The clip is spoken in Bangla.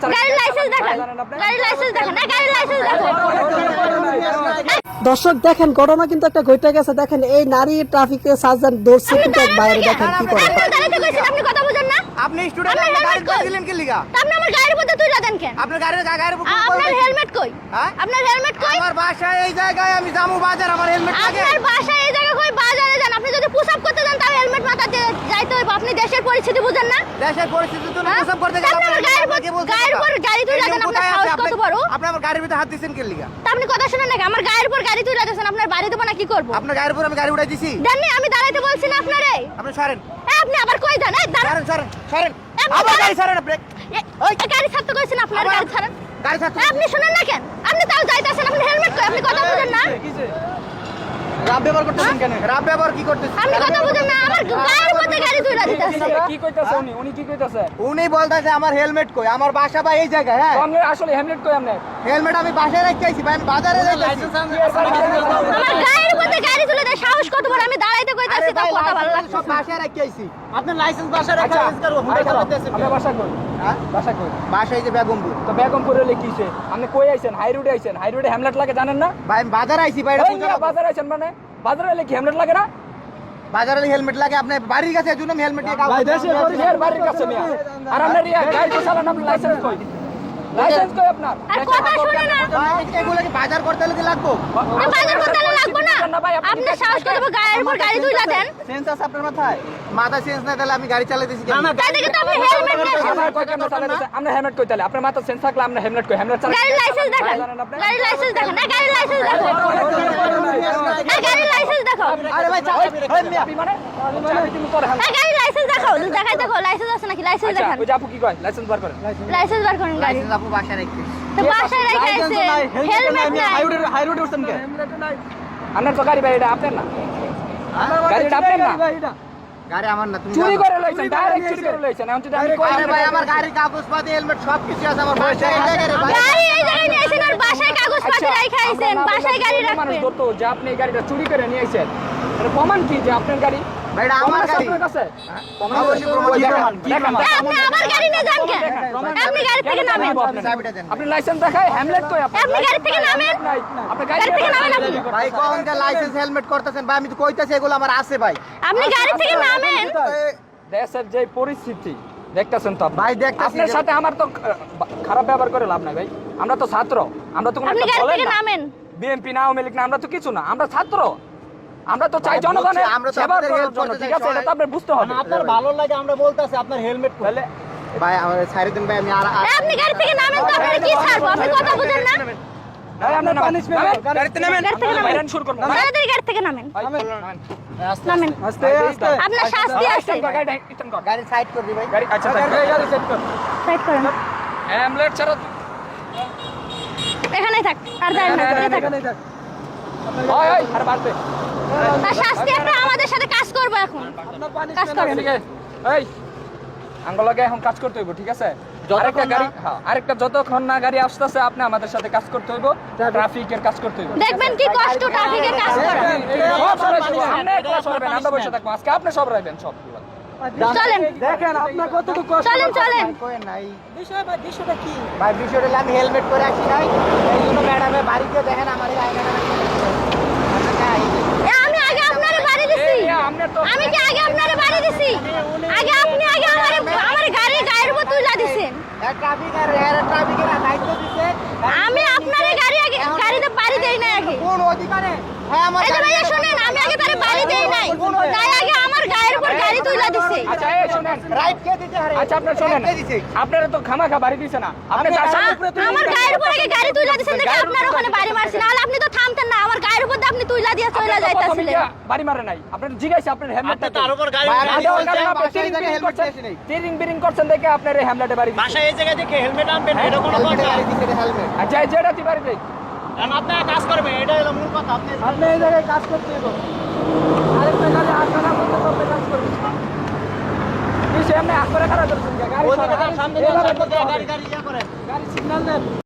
চালান গাড়ির লাইসেন্স দেখান। গাড়ির লাইসেন্স দেখান। না গাড়ির লাইসেন্স দেখান। দর্শক দেখেন ঘটনা কিন্তু একটা ঘটে গেছে। দেখেন এই নারী ট্রাফিকে সার্জন কিন্তু এক বাইরে। দেখেন কি করে। আপনি দাঁড়াতে কইছেন আপনি কথা বুঝেন না। আপনি স্টুডেন্ট আপনি গাড়ি helmet কই? দিলেন কি লিগা? আপনি আমার গাড়ির মধ্যে তুই কেন? আপনার গাড়ির গাড়ির উপর আপনার হেলমেট কই? হ্যাঁ? আপনার হেলমেট কই? আমার বাসায় এই জায়গায় আমি জামু বাজার আমার হেলমেট লাগে আপনার বাসায় এই কই বাজারে যান। আপনি যদি পুশ আপ করতে যান তাহলে হেলমেট মাথাতে যাইতে হইব। আপনি দেশের পরিস্থিতি বুঝেন না? দেশের পরিস্থিতির জন্য হ্যাঁ? প্রসব করতে তা আপনি গাড়ির উপর কথা। উপর গাড়ি দেন নিয়ম আপনার সাহস কত বড়? আপনি আমার গাড়ির ভিতরে হাত দিচ্ছেন কি লিগা? তা আপনি কথা শুনেন নাকি আমার গাড়ির উপর গাড়ি তুলে দিয়েছেন আপনার বাড়ি দেবো না কি করব? আপনার গাড়ির উপর আমি গাড়ি উঠাই দিছি। জাননি আমি দাঁড়াইতে বলছি না আপনারে। আপনি সরেন। এ, আপনি আবার কই যান? এই দাঁড়ান। সরেন সরেন আবার গাড়ি সরেন আপনি। এ, গাড়ি ছাড়তে কইছেন আপনার গাড়ি ছাড়েন? গাড়ি ছাড়তে আপনি শুনেন না কেন আপনি তাও যাইতাছেন আপনি হেলমেট কই? আপনি কথা বুঝেন না? রাব ব্যবহার করতেছেন কেন? রাব ব্যবহার কি করতেছেন? আপনি কথা বুঝেন না আমার গাড়ির মধ্যে গাড়ি তুলে দিতেছে কি কইতাছে উনি? উনি কি কইতাছে? উনি বলতেছে আমার হেলমেট কই? আমার বাসা বা এই জায়গায় হ্যাঁ? তো আপনি আসলে হেমলেট কই আপনি হেলমেট আমি বাসায় রেখে আইছি ভাই আমি বাজারে রেখে আমার গাড়ির মধ্যে গাড়ি তুলে দেয় সাহস কত বড়? আমি দাঁড়াইতে কইতাছি তাও কথা ভালো লাগছে সব বাসায় রেখে আইছি। আপনার লাইসেন্স বাসায় রেখে আচ্ছা আইছি হুন্ডা আরেকটা, চালাতেছেন বাসা কই? হ্যাঁ? বাসা কই? যে বেগমপুর। তো বেগমপুর হলে কিসে আপনি কই আইছেন? হাই রোডে আইছেন? হাই রোডে হেমলেট লাগে জানেন না? ভাই বাজারে আইছি ভাই এটা বাজারে আইছেন মানে? বাজার হলে কি হেমলেট লাগে না? বাজারে হেলমেট লাগে আপনি বাড়ির কাছে জন্য হেলমেট দিয়ে ভাই বাড়ির কাছে আর আপনার গাড়ি তো চালান আপনার লাইসেন্স কই লাইসেন্স কই আপনার আর কথা শুনে না এগুলো কি বাজার করতে হলে লাগবো বাজার করতে লাগবো না আপনি সাহস করে গাড়ির উপর গাড়ি তুলে দেন সেন্স আছে আপনার মাথায় মাথায় সেন্স না তাহলে আমি গাড়ি চালাতেছি কেন তাই দেখে তো আপনি হেলমেট আমার কই কেন চালাতেছে আমরা হেলমেট কই তাহলে আপনার মাথা সেন্স থাকলে আমরা হেলমেট কই হেলমেট চালান গাড়ির লাইসেন্স দেখান গাড়ির লাইসেন্স দেখান না গাড়ির লাইসেন্স দেখান না গাড়ির লাইসেন্স দেখাও আরে ভাই চাপ ওই মিয়া, আপনি মানে চাবি। না গাড়ির লাইসেন্স দেখাও দেখাই দেখো লাইসেন্স আছে আচ্ছা দেখান। ওই যে আপু কি কয়? লাইসেন্স বার করেন। লাইসেন্স বার করেন গাড়ি। লাইসেন্স আপু বাসায় রেখে তো বাসায় রেখে আইছে হেলমেট নাই হাই রোডে উঠছেন কে? আপনার তো গাড়ি ভাই এটা আপনার না। গাড়িটা আপনার না। গাড়ি আমার না তুমি চুরি করে লইছেন ডাইরেক্ট চুরি করে লইছেন। এখন যদি আমি কই ভাই আমার গাড়ির কাগজ হেলমেট সব কিছু আছে আমার বাসায়। এই জায়গায় গাড়ি এই জায়গায় নিয়ে আইছেন আর বাসায় কাগজ পাতি রাখা আইছেন বাসায় গাড়ি মানুষ রাখবেন। যে আপনি এই গাড়িটা চুরি করে নিয়ে আইছেন এটা প্রমাণ কি যে আপনার গাড়ি? ভাই আমার গাড়ি। আপনার কাছে? অবশ্যই প্রমাণ ওই দেখান। দেখেন, দেখেন, এ, আপনি আবার গাড়ি নিয়ে যান কেন আপনি গাড়ি থেকে নামেন। আপনি লাইসেন্স দেখায় হ্যামলেট কই আপনার? আপনি গাড়ি থেকে নামেন। আপনি গাড়ি থেকে নামেন ভাই কোন কে লাইসেন্স হেলমেট করতেছেন ভাই আমি তো কইতাছি এগুলো আমার আছে ভাই। আপনি গাড়ি থেকে নামেন। দেশের যে পরিস্থিতি দেখতেছেন তো ভাই, দেখতাছি। আপনার সাথে আমার তো খারাপ ব্যবহার করে লাভ নাই ভাই। আমরা তো ছাত্র। আমরা তো কোনো না। বিএনপি না আওয়ামী লীগ না আমরা তো কিছু না। আমরা ছাত্র। আমরা তো চাই জনগণের সেবা করার জন্য ঠিক আছে? এটা তো আপনার বুঝতে হবে। আপনার ভালো লাগে আমরা বলতেছি আপনার হেলমেট তাহলে ভাই আমার ছাড়ি দিন ভাই আমি আর আপনি গাড়ি থেকে নামেন তো আপনারা কি ছাড়বো আপনি কথা বুঝেন না। ভাই, আপনি নামেন। নামেন। গাড়িতে নামেন। গাড়ি নামেন। বাইরান শুরু করব তাড়াতাড়ি গাড়ি থেকে নামেন। নামেন। আস্তে আস্তে। আপনার শাস্তি আছে। গাড়ি সাইড করবি ভাই। গাড়ি আচ্ছা গাড়ি সেট কর সাইড করেন। ছাড়া এখানেই থাক আর যাই না এখানেই থাক। হয় হয় আর তার শাস্তি আপনারা আমাদের সাথে কাজ করব এখন। কাজ করেন এই আঙ্গলকে এখন কাজ করতে হইব ঠিক আছে? আরেকটা গাড়ি হ্যাঁ, আরেকটা যতক্ষণ না গাড়ি আসতেছে আপনি আমাদের সাথে কাজ করতে হইব ট্রাফিকের কাজ করতে হইব দেখবেন কি কষ্ট ট্রাফিকের কাজ করা। আপনি ক্লাস করবেন আমরা বসে থাকব। আজকে আপনি সব রাখবেন সব। চলেন। দেখেন আপনার কতটুকু কষ্ট চলেন চলেন। নাই? বিষয় বা বিষয়টা কি? ভাই বিষয়টা আমি হেলমেট করে আসি নাই। এই জন্য ম্যাডামে বাড়িতে দেখেন আমার এই আয়নাটা এ, আমি আগে আপনারে বাড়ি দিছি এই, আপনি তো আমি কি আগে আপনারে বাড়ি দিছি আগে আপনি আগে আমারে আমার গাড়ি গায়ের উপর তুইলা দিছেন ট্রাফিক আর ট্রাফিকের দায়িত্ব দিছে আমি আপনারে গাড়ি আগে গাড়িতে বাড়ি দেই নাই হ্যাঁ আমার এই যে ভাইয়া শুনেন আমি আগে তারে বাড়ি দেই নাই। তাই আগে আমার গায়ের উপর গাড়ি তুইলা দিছে। আচ্ছা এই শুনেন। রাইট কে দিতে হারে? আচ্ছা আপনার শোনেন। আপনারা তো খামাখা বাড়ি দিছে না। আপনি তার সামনে আ- আমার গায়ের উপর আগে গাড়ি তুইলা দিছেন দেখে আপনার ওখানে বাড়ি মারছি। নাহলে আপনি তো থামতেন না আমার গায়ের উপর আপনি তুইলা দিয়ে চলে আপনার তো প্রথমে যাইতাছিলেন। বাড়ি মারে নাই। আপনার জিজ্ঞাসা আপনার হেলমেটটা তার উপর গাড়ি ভাই, উঠে আমি দিয়েছে। বলছি, কারণে আপনি বাসায় টিরিং বিরিং হেলমেট করছেন? দিয়েছি নাই। টিরিং বিরিং করছেন দেখে আপনার এই হ্যামলেটে বাড়ি দিছে এই জায়গায় দেখে হেলমেট আনবেন কথা। গাড়ি হেলমেট। আর যাই যেটা তুই বাড়ি দেই কারণ আপনারা কাজ করবেন এটা হলো মূল কথা আপনি আপনি এই জায়গায় কাজ করতে হবে আরেকটা গাড়ি আপনারা করতে করতে কাজ করবেন সামনে খারাপ করছেন গাড়ি। গাড়ি গাড়ি ইয়া করেন। গাড়ি সিগন্যাল দেন।